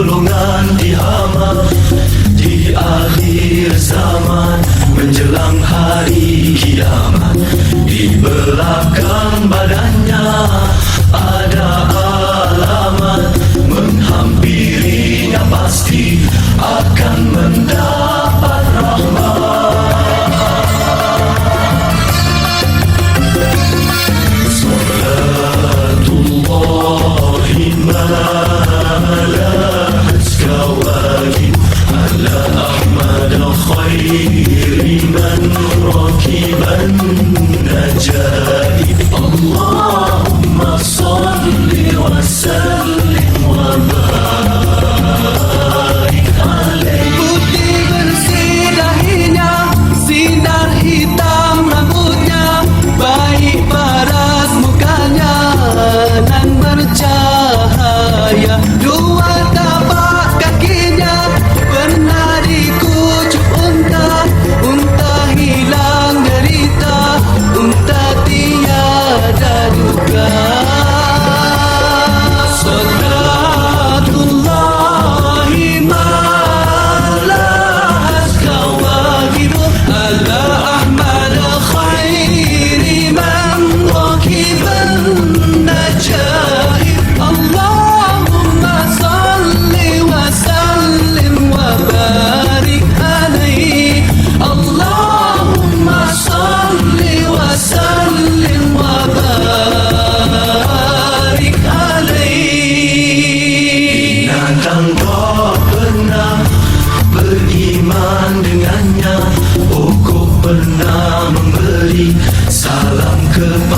golongan dihama Di akhir zaman menjelang hari kiamat. Di belakang badannya ada alamat Menghampirinya pasti akan mendapat rakiben necaib Allahümme salli ve sellem. Pantang kau pernah beriman dengannya. Oh kau pernah memberi salam kepada